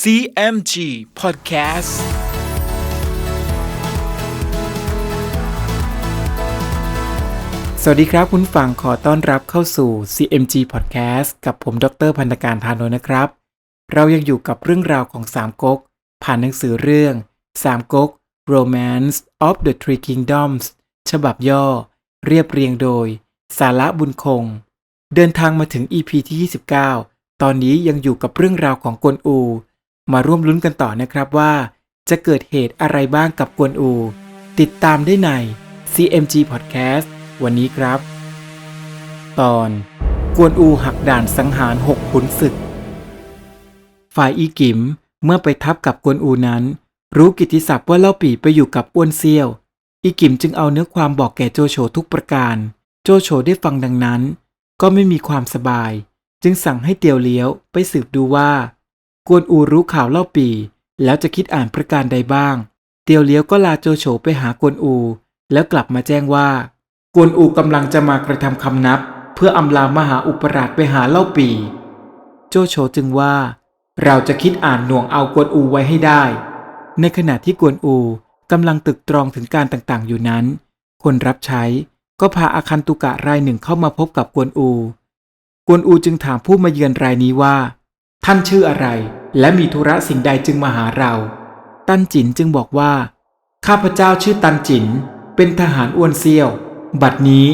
CMG Podcast สวัสดีครับคุณฟังขอต้อนรับเข้าสู่ CMG Podcast กับผมดรพันธการทานนนะครับ เรายังอยู่กับเรื่องราวของสามก๊กผ่านหนังสือเรื่องสามก๊ก Romance of the Three Kingdoms ฉบับย่อ เรียบเรียงโดย สาระบุญคง เดินทางมาถึง EP ที่ 29 ตอนนี้ยังอยู่กับเรื่องราวของกวนอู มาร่วมลุ้นกันต่อนะครับว่า จะเกิดเหตุอะไรบ้างกับกวนอู ติดตามได้ใน CMG Podcast วันนี้ครับ ตอน กวนอูหักด่านสังหารหกขุนศึก ฝ่ายอีกิมเมื่อไปทับกับกวนอูนั้น รู้กิติศัพท์ว่าเล่าปีไปอยู่กับอ้วนเซียว อีกิมจึงเอาเนื้อความบอกแก่โจโฉทุกประการ โจโฉได้ฟังดังนั้น ก็ไม่มีความสบาย จึงสั่งให้เตียวเลี้ยวไปสืบดูว่า กวนอูรู้ข่าวเล่าปี แล้วจะคิดอ่านประการใดบ้าง เตียวเลี้ยวก็ลาโจโฉไปหากวนอู แล้วกลับมาแจ้งว่า กวนอูกำลังจะมากระทำคำนับ เพื่ออำลามหาอุปราชไปหาเล่าปี โจโฉจึงว่า เราจะคิดอ่านหน่วงเอากวนอูไว้ให้ได้ ในขณะที่กวนอูกำลังตึกตรองถึงการต่างๆ อยู่นั้น คนรับใช้ก็พาอาคันตุกะรายหนึ่งเข้ามาพบกับกวนอู กวนอูจึงถามผู้มาเยือนรายนี้ว่า ท่านชื่ออะไร และมีธุระสิ่งใดจึงมาหาเรา ตันจินจึงบอกว่า ข้าพเจ้าชื่อตันจิน เป็นทหารอ้วนเซียว บัดนี้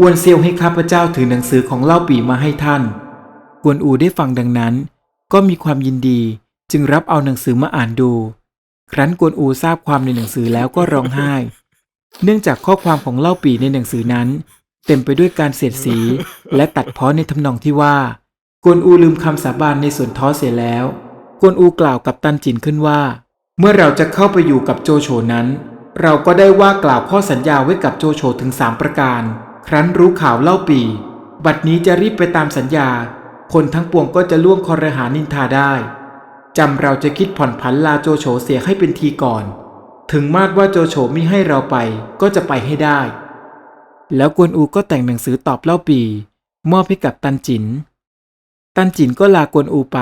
อ้วนเซียวให้ข้าพเจ้าถือหนังสือของเล่าปีมาให้ท่าน กวนอูได้ฟังดังนั้น ก็มีความยินดีจึงรับเอาหนังสือมาอ่านดู ครั้นกวนอูทราบความในหนังสือแล้วก็ร้องไห้ เนื่องจากข้อความของเล่าปีในหนังสือนั้น เต็มไปด้วยการเสียดสีและตัดเพ้อในทำนองที่ว่า กวนอูลืมคำสาบานในส่วนท้อเสียแล้ว กวนอูกล่าวกับตันจินขึ้นว่า เมื่อเราจะเข้าไปอยู่กับโจโฉนั้น เราก็ได้ว่ากล่าวข้อสัญญาไว้กับโจโฉถึงสามประการ ครั้นรู้ข่าวเล่าปี บัดนี้จะรีบไปตามสัญญา คนทั้งปวงก็จะล่วงคอรหานินทาได้จำเราจะคิดผ่อนผันลาโจโฉเสียให้เป็นทีก่อน ถึงมาดว่าโจโฉมิให้เราไปก็จะไปให้ได้ แล้วกวนอูก็แต่งหนังสือตอบเล่าปี มอบให้กับตันจิน ตันจินก็ลากวนอูไป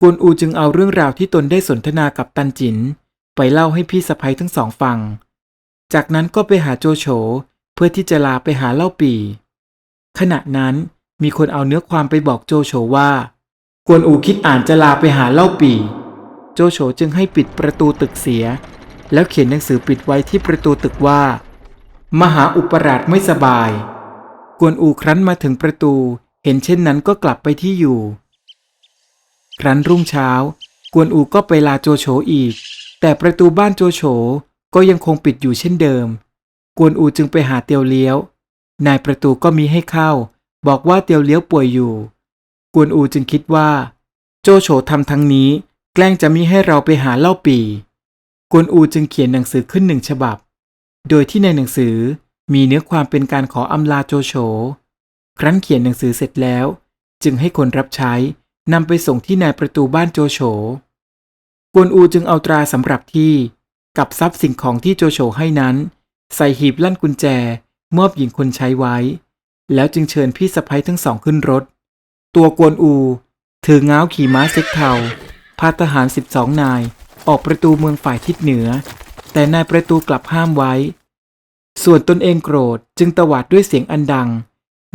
กวนอูจึงเอาเรื่องราวที่ตนได้สนทนากับตันจิน ไปเล่าให้พี่สะพ้ยทั้งสองฟัง จากนั้นก็ไปหาโจโฉเพื่อที่จะลาไปหาเล่าปี ขณะนั้นมีคนเอาเนื้อความไปบอกโจโฉว่า กวนอูคิดอ่านจะลาไปหาเล่าปี โจโฉจึงให้ปิดประตูตึกเสีย แล้วเขียนหนังสือปิดไว้ที่ประตูตึกว่า มหาอุปราชไม่สบาย กวนอูครั้นมาถึงประตู เห็นเช่นนั้นก็กลับไปที่อยู่ ครั้นรุ่งเช้า กวนอูก็ไปลาโจโฉอีก แต่ประตูบ้านโจโฉก็ยังคงปิดอยู่เช่นเดิม กวนอูจึงไปหาเตียวเลี้ยว นายประตูก็มีให้เข้า บอกว่าเตียวเลี้ยวป่วยอยู่ กวนอูจึงคิดว่า โจโฉทำทั้งนี้ แกล้งจะมิให้เราไปหาเล่าปี กวนอูจึงเขียนหนังสือขึ้นหนึ่งฉบับ โดยที่ในหนังสือมีเนื้อความเป็นการขออำลาโจโฉ ครั้นเขียนหนังสือเสร็จแล้ว จึงให้คนรับใช้นำไปส่งที่นายประตูบ้านโจโฉ กวนอูจึงเอาตราสำหรับที่กับทรัพย์สิ่งของที่โจโฉให้นั้น ใส่หีบลั่นกุญแจ มอบหญิงคนใช้ไว้ แล้วจึงเชิญพี่สะพ้ยทั้งสองขึ้นรถ ตัวกวนอู ถือง้าวขี่ม้าเซ็กเทาพาทหารสิบสองนาย ออกประตูเมืองฝ่ายทิศเหนือ แต่นายประตูกลับห้ามไว้ ส่วนตนเองโกรธจึงตวาดด้วยเสียงอันดัง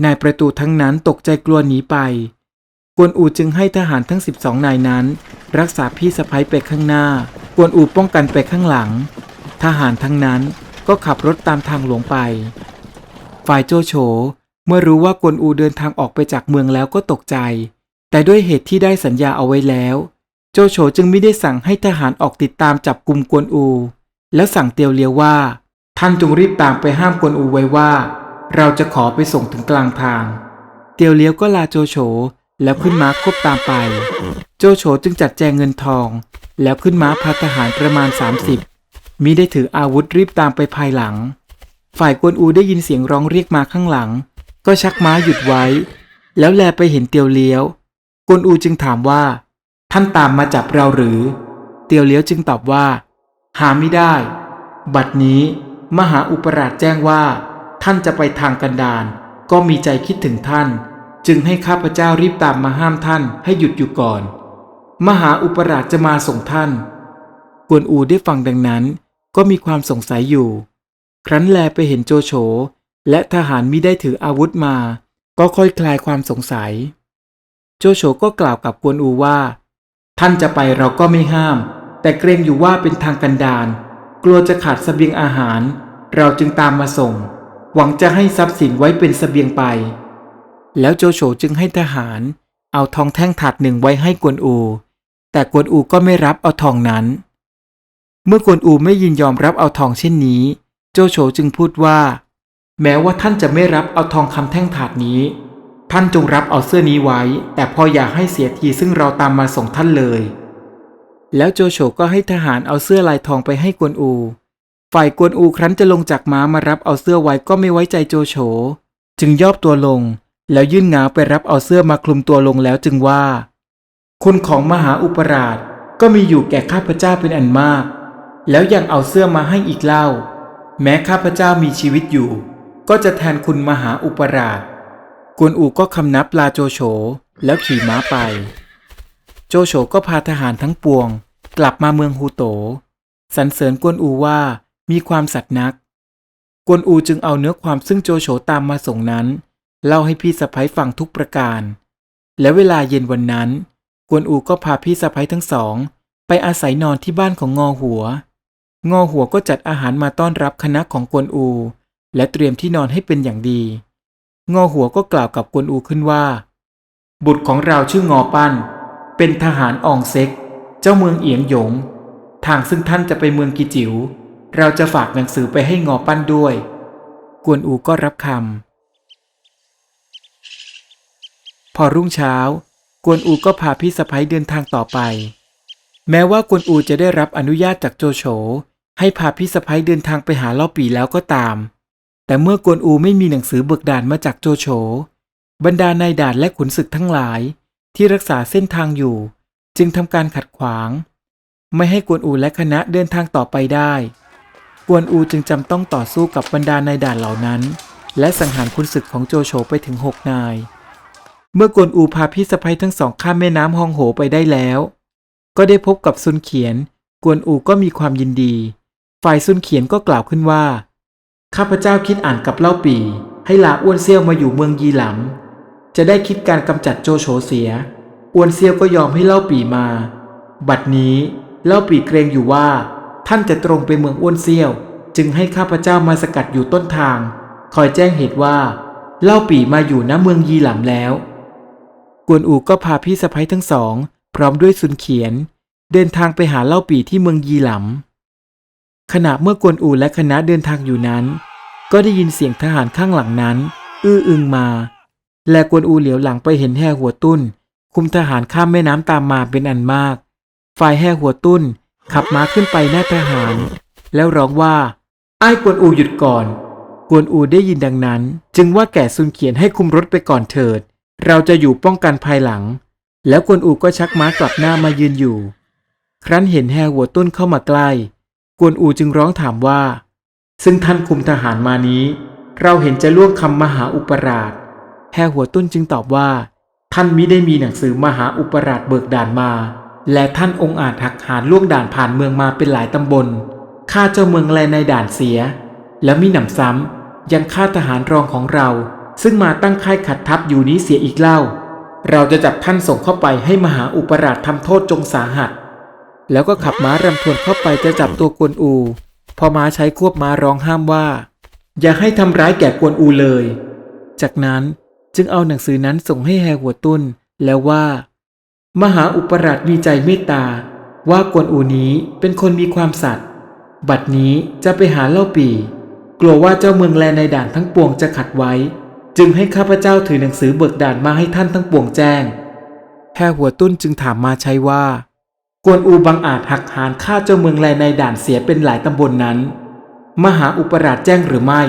นายประตูทั้งนั้นตกใจกลัวหนีไป กวนอูจึงให้ทหารทั้ง 12 นายนั้น รักษาพี่สะพ้ยไปข้างหน้า กวนอูป้องกันไปข้างหลัง ทหารทั้งนั้นก็ขับรถตามทางหลวงไป ฝ่ายโจโฉเมื่อรู้ว่ากวนอูเดินทางออกไปจากเมืองแล้วก็ตกใจ แต่ด้วยเหตุที่ได้สัญญาเอาไว้แล้ว โจโฉจึงไม่ได้สั่งให้ทหารออกติดตามจับกลุ่มกวนอู แล้วสั่งเตียวเลียวว่า ท่านจงรีบตามไปห้ามกวนอูไว้ว่า เราจะขอไปส่งถึงกลางทาง เตียวเลี้ยวก็ลาโจโฉแล้วขึ้นม้าควบตามไป โจโฉจึงจัดแจงเงินทอง แล้วขึ้นม้าพาทหารประมาณ 30มิได้ถืออาวุธรีบตามไปภายหลัง ฝ่ายกวนอูได้ยินเสียงร้องเรียกมาข้างหลัง ก็ชักม้าหยุดไว้ แล้วแลไปเห็นเตียวเลี้ยว กวนอูจึงถามว่า ท่านตามมาจับเราหรือ เตียวเลี้ยวจึงตอบว่า หาไม่ได้ บัดนี้มหาอุปราชแจ้งว่า ท่านจะไปทางกันดารก็มีใจคิดถึงท่าน จึงให้ข้าพเจ้ารีบตามมาห้ามท่านให้หยุดอยู่ก่อน มหาอุปราชจะมาส่งท่าน กวนอูได้ฟังดังนั้น ก็มีความสงสัยอยู่ ครั้นแลไปเห็นโจโฉและทหารมิได้ถืออาวุธมา ก็ค่อยคลายความสงสัย โจโฉก็กล่าวกับกวนอูว่า ท่านจะไปเราก็ไม่ห้าม แต่เกรงอยู่ว่าเป็นทางกันดารกลัวจะขาดเสบียงอาหาร เราจึงตามมาส่ง หวังจะให้ทรัพย์สินไว้เป็นเสบียงไป แล้วโจโฉจึงให้ทหารเอาทองแท่งถาดหนึ่งไว้ให้กวนอู แต่กวนอูก็ไม่รับเอาทองนั้น เมื่อกวนอูไม่ยินยอมรับเอาทองเช่นนี้ โจโฉจึงพูดว่า แม้ว่าท่านจะไม่รับเอาทองคำแท่งถาดนี้ ท่านจงรับเอาเสื้อนี้ไว้ แต่พออย่าให้เสียทีซึ่งเราตามมาส่งท่านเลย แล้วโจโฉก็ให้ทหารเอาเสื้อลายทองไปให้กวนอู ฝ่ายกวนอูครั้นจะลงจากม้ามารับเอาเสื้อไว้ก็ไม่ไว้ใจโจโฉ จึงย่อตัวลง แล้วยื่นงาไปรับเอาเสื้อมาคลุมตัวลงแล้วจึงว่า คุณของมหาอุปราชก็มีอยู่แก่ข้าพเจ้าเป็นอันมาก แล้วยังเอาเสื้อมาให้อีกเล่า แม้ข้าพเจ้ามีชีวิตอยู่ ก็จะแทนคุณมหาอุปราช กวนอูก็คำนับลาโจโฉแล้วขี่ม้าไป โจโฉก็พาทหารทั้งปวง กลับมาเมืองฮูโตสรรเสริญกวนอูว่า มีความสัตย์นัก กวนอูจึงเอาเนื้อความซึ่งโจโฉตามมาส่งนั้น เล่าให้พี่สะพ้ยฟังทุกประการ และเวลาเย็นวันนั้น กวนอูก็พาพี่สะพ้ยทั้งสอง ไปอาศัยนอนที่บ้านของงอหัว งอหัวก็จัดอาหารมาต้อนรับคณะของกวนอู และเตรียมที่นอนให้เป็นอย่างดี งอหัวก็กล่าวกับกวนอูขึ้นว่า บุตรของเราชื่องอปั้น เป็นทหารอองเซ็ก เจ้าเมืองเอียงหยง ทางซึ่งท่านจะไปเมืองกิจิว๋ว เราจะฝากหนังสือไปให้งอปั้นด้วย กวนอูก็รับคำ พอรุ่งเช้า กวนอูก็พาพี่สะพ้ยเดินทางต่อไป แม้ว่ากวนอูจะได้รับอนุญาตจากโจโฉให้พาพี่สะพ้ยเดินทางไปหาเล่าปีแล้วก็ตาม แต่เมื่อกวนอูไม่มีหนังสือเบิกด่านมาจากโจโฉ บรรดานายด่านและขุนศึกทั้งหลาย ที่รักษาเส้นทางอยู่ จึงทำการขัดขวาง ไม่ให้กวนอูและคณะเดินทางต่อไปได้ กวนอูจึงจำต้องต่อสู้กับบรรดานายด่านเหล่านั้น และสังหารขุนศึกของโจโฉไปถึงหกนาย เมื่อกวนอูพาพี่สะพ้ยทั้งสองข้ามแม่น้ำฮองโหไปได้แล้ว ก็ได้พบกับซุนเขียน กวนอูก็มีความยินดี ฝ่ายซุนเขียนก็กล่าวขึ้นว่า ข้าพเจ้าคิดอ่านกับเล่าปี ให้ลาอ้วนเซี่ยวมาอยู่เมืองยีหลำจะได้คิดการกำจัดโจโฉเสียอ้วนเซี่ยวก็ยอมให้เล่าปีมา บัดนี้เล่าปีเกรงอยู่ว่า ท่านจะตรงไปเมืองอ้วนเซี่ยว จึงให้ข้าพเจ้ามาสกัดอยู่ต้นทาง คอยแจ้งเหตุว่า เล่าปี่มาอยู่ณเมืองยีหลำแล้ว กวนอูก็พาพี่สะพ้ยทั้งสอง พร้อมด้วยซุนเขียน เดินทางไปหาเล่าปี่ที่เมืองยีหลำขณะเมื่อกวนอูและคณะเดินทางอยู่นั้น ก็ได้ยินเสียงทหารข้างหลังนั้น อื้ออึงมา และกวนอูเหลียวหลังไปเห็นแห่หัวตุ้น คุมทหารข้ามแม่น้ำตามมาเป็นอันมาก ฝ่ายแห่หัวตุ้น ขับม้าขึ้นไปหน้าทหาร แล้วร้องว่าไอ้ายกวนอูหยุดก่อน กวนอูได้ยินดังนั้น จึงว่าแก่ซุนเขียนให้คุมรถไปก่อนเถิด เราจะอยู่ป้องกันภายหลัง แล้วกวนอูก็ชักม้ากลับหน้ามายืนอยู่ ครั้นเห็นแห่หัวตุ้นเข้ามาใกล้ กวนอูจึงร้องถามว่า ซึ่งท่านคุมทหารมานี้ เราเห็นจะล่วงคำมหาอุปราชแห่หัวตุ้นจึงตอบว่า ท่านมิได้มีหนังสือมหาอุปราชเบิกด่านมา และท่านองค์อาจหักหานล่วงด่านผ่านเมืองมาเป็นหลายตำบลฆ่าเจ้าเมืองแลในด่านเสีย แล้วมีหนำซ้ำยังฆ่าทหารรองของเรา ซึ่งมาตั้งค่ายขัดทัพอยู่นี้เสียอีกเล่า เราจะจับท่านส่งเข้าไปให้มหาอุปราชทำโทษจงสาหัส แล้วก็ขับม้ารำทวนเข้าไปจะจับตัวกวนอู พอม้าใช้ควบม้าร้องห้ามว่า อย่าให้ทำร้ายแก่กวนอูเลย จากนั้นจึงเอาหนังสือนั้นส่งให้แฮหัวตุ้นแล้วว่า มหาอุปราชมีใจเมตตา ว่ากวนอูนี้เป็นคนมีความสัตย์บัดนี้จะไปหาเล่าปี กลัวว่าเจ้าเมืองแลในด่านทั้งปวงจะขัดไว้ จึงให้ข้าพเจ้าถือหนังสือเบิกด่านมาให้ท่านทั้งปวงแจ้งแฮหัวตุ้นจึงถามมาใช้ว่า กวนอูบังอาจหักหานฆ่าเจ้าเมืองแลในด่านเสียเป็นหลายตำบลนนั้น มหาอุปราชแจ้งหรือไม่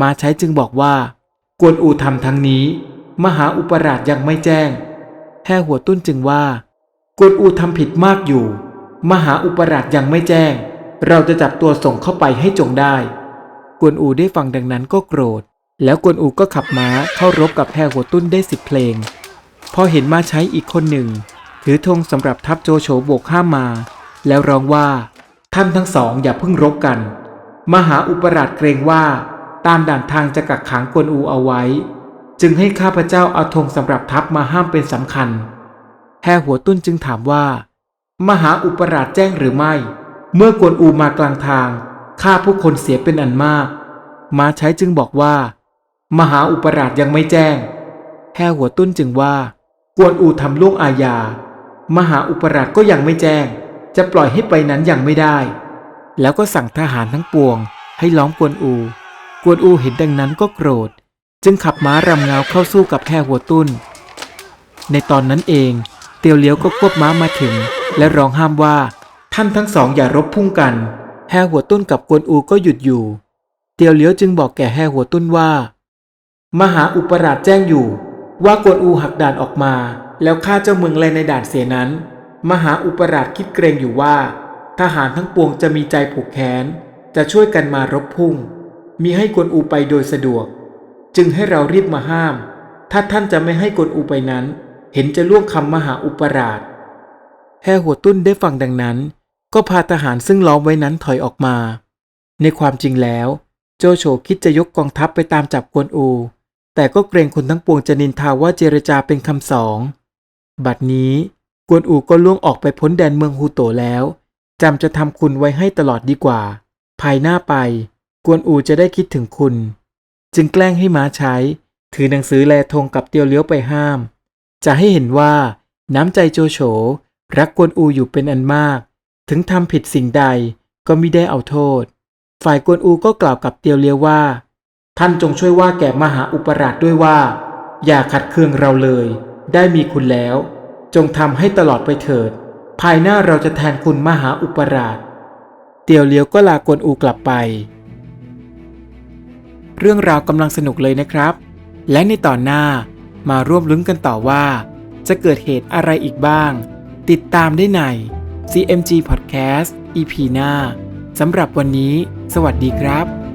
มาใช้จึงบอกว่า กวนอูทำทั้งนี้ มหาอุปราชยังไม่แจ้ง แห่หัวตุ้นจึงว่ากวนอูทำผิดมากอยู่ มหาอุปราชยังไม่แจ้ง เราจะจับตัวส่งเข้าไปให้จงได้ กวนอูได้ฟังดังนั้นก็โกรธ แล้วกวนอูก็ขับม้าเข้ารบกับแห่หัวตุ้นได้สิบเพลง พอเห็นมาใช้อีกคนหนึ่ง ถือธงสำหรับทัพโจโฉโบกห้ามมา แล้วร้องว่าท่านทั้งสองอย่าเพิ่งรบกัน มหาอุปราชเกรงว่า ตามด่านทางจะกักขังกวนอูเอาไว้ จึงให้ข้าพเจ้าเอาธงสำหรับทัพมาห้ามเป็นสำคัญแห่หัวตุ้นจึงถามว่า มหาอุปราชแจ้งหรือไม่ เมื่อกวนอูมากลางทางฆ่าผู้คนเสียเป็นอันมาก มาใช้จึงบอกว่า มหาอุปราชยังไม่แจ้งแห่หัวตุ้นจึงว่า กวนอูทำล่วงอาญา มหาอุปราชก็ยังไม่แจ้ง จะปล่อยให้ไปนั้นยังไม่ได้ แล้วก็สั่งทหารทั้งปวง ให้ล้อมกวนอู กวนอูเห็นดังนั้นก็โกรธ จึงขับม้ารำเงาเข้าสู้กับแห่หัวตุ้น ในตอนนั้นเอง เตียวเลี้ยวก็ควบม้ามาถึง และร้องห้ามว่า ท่านทั้งสองอย่ารบพุ่งกัน แห่หัวตุ้นกับกวนอูก็หยุดอยู่ เตียวเลี้ยวจึงบอกแก่แห่หัวตุ้นว่า มหาอุปราชแจ้งอยู่ ว่ากวนอูหักด่านออกมา แล้วฆ่าเจ้าเมืองเลยในด่านเสียนั้น มหาอุปราชคิดเกรงอยู่ว่า ทหารทั้งปวงจะมีใจผูกแค้นจะช่วยกันมารบพุ่ง มีให้กวนอูไปโดยสะดวก จึงให้เรารีบมาห้าม ถ้าท่านจะไม่ให้กวนอูไปนั้น เห็นจะล่วงคำมหาอุปราชแห่หัวตุ้นได้ฟังดังนั้น ก็พาทหารซึ่งล้อมไว้นั้นถอยออกมา ในความจริงแล้ว โจโฉคิดจะยกกองทัพไปตามจับกวนอู แต่ก็เกรงคนทั้งปวงจะนินทาว่าเจรจาเป็นคำสอง บัดนี้กวนอูก็ล่วงออกไปพ้นแดนเมืองฮูโตแล้วจำจะทำคุณไว้ให้ตลอดดีกว่า ภายหน้าไป กวนอูจะได้คิดถึงคุณ จึงแกล้งให้ม้าใช้ ถือหนังสือแลธงกับเตียวเลี้ยวไปห้าม จะให้เห็นว่าน้ำใจโจโฉรักกวนอูอยู่เป็นอันมาก ถึงทำผิดสิ่งใดก็มิได้เอาโทษ ฝ่ายกวนอูก็กล่าวกับเตียวเลี้ยวว่า ท่านจงช่วยว่าแก่มหาอุปราชด้วยว่า อย่าขัดเคืองเราเลย ได้มีคุณแล้ว จงทำให้ตลอดไปเถิด ภายหน้าเราจะแทนคุณมหาอุปราช เตียวเลี้ยวก็ลากวนอูกลับไป เรื่องราวกำลังสนุกเลยนะครับ และในตอนหน้ามาร่วมลุ้นกันต่อว่า จะเกิดเหตุอะไรอีกบ้าง ติดตามได้ใน CMG Podcast EP หน้าสำหรับวันนี้ สวัสดีครับ